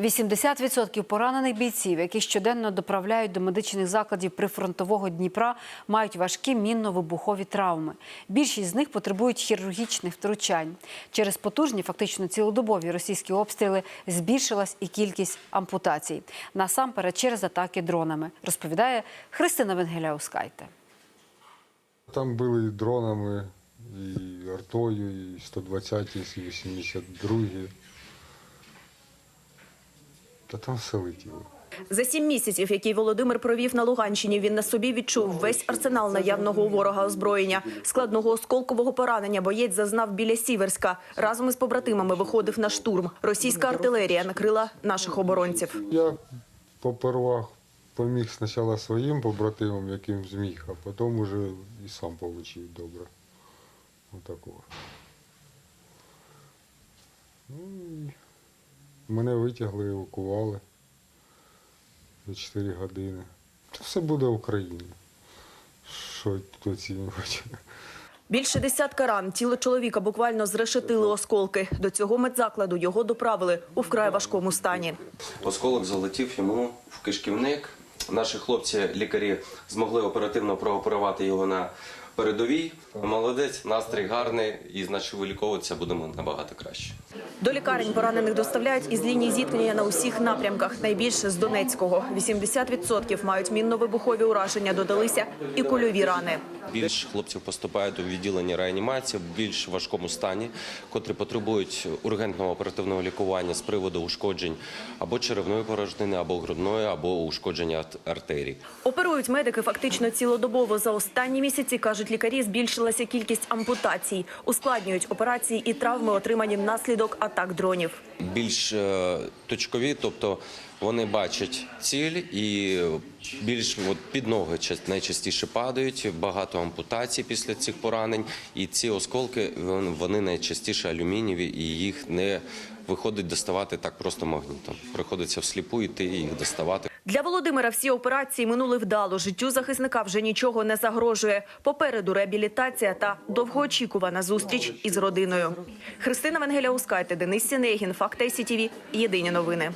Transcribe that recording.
80% поранених бійців, які щоденно доправляють до медичних закладів прифронтового Дніпра, мають важкі мінно-вибухові травми. Більшість з них потребують хірургічних втручань. Через потужні, фактично цілодобові російські обстріли збільшилась і кількість ампутацій. Насамперед через атаки дронами, розповідає Христина Венгеляускайте. Там били і дронами, і артою, і 120, і 82. Та там все летіло. За сім місяців, які Володимир провів на Луганщині, він на собі відчув весь арсенал наявного у ворога озброєння. Складного осколкового поранення боєць зазнав біля Сіверська. Разом із побратимами виходив на штурм. Російська артилерія накрила наших оборонців. Я попервах поміг спочатку своїм побратимам, яким зміг, а потім уже і сам отримав добре. Отакого. Ну, мене витягли, евакували за 4 години. Це все буде в Україні. Що тут оцінювати? Більше десятка ран. Тіло чоловіка буквально зрешетили осколки. До цього медзакладу його доправили у вкрай важкому стані. Осколок залетів йому в кишківник. Наші хлопці-лікарі змогли оперативно прооперувати його на передовій. Молодець, настрій гарний, і значить виліковуватися будемо набагато краще. До лікарень поранених доставляють із лінії зіткнення на усіх напрямках. Найбільше з Донецького. 80% мають мінно-вибухові ураження. Додалися і кульові рани. Більш хлопців поступають у відділення реанімації в більш важкому стані, котрі потребують ургентного оперативного лікування з приводу ушкоджень або черевної порожнини, або грудної, або ушкодження арт- артерій. Оперують медики фактично цілодобово. За останні місяці, кажуть лікарі, збільшилася кількість ампутацій. Ускладнюють операції і травми, отримані внаслідок атак дронів. більш е, точкові, тобто вони бачать ціль і більш от, під ноги ча- найчастіше падають, багато ампутацій після цих поранень. І ці осколки вони найчастіше алюмінієві, і їх не виходить доставати так просто магнітом. Приходиться всліпу йти і їх доставати. Для Володимира всі операції минули вдало. Життю захисника вже нічого не загрожує. Попереду реабілітація та довгоочікувана зустріч із родиною. Христина Венгеля Ускайте, Денис Сінегін, Факт ЕСІТІВІ. Єдині новини.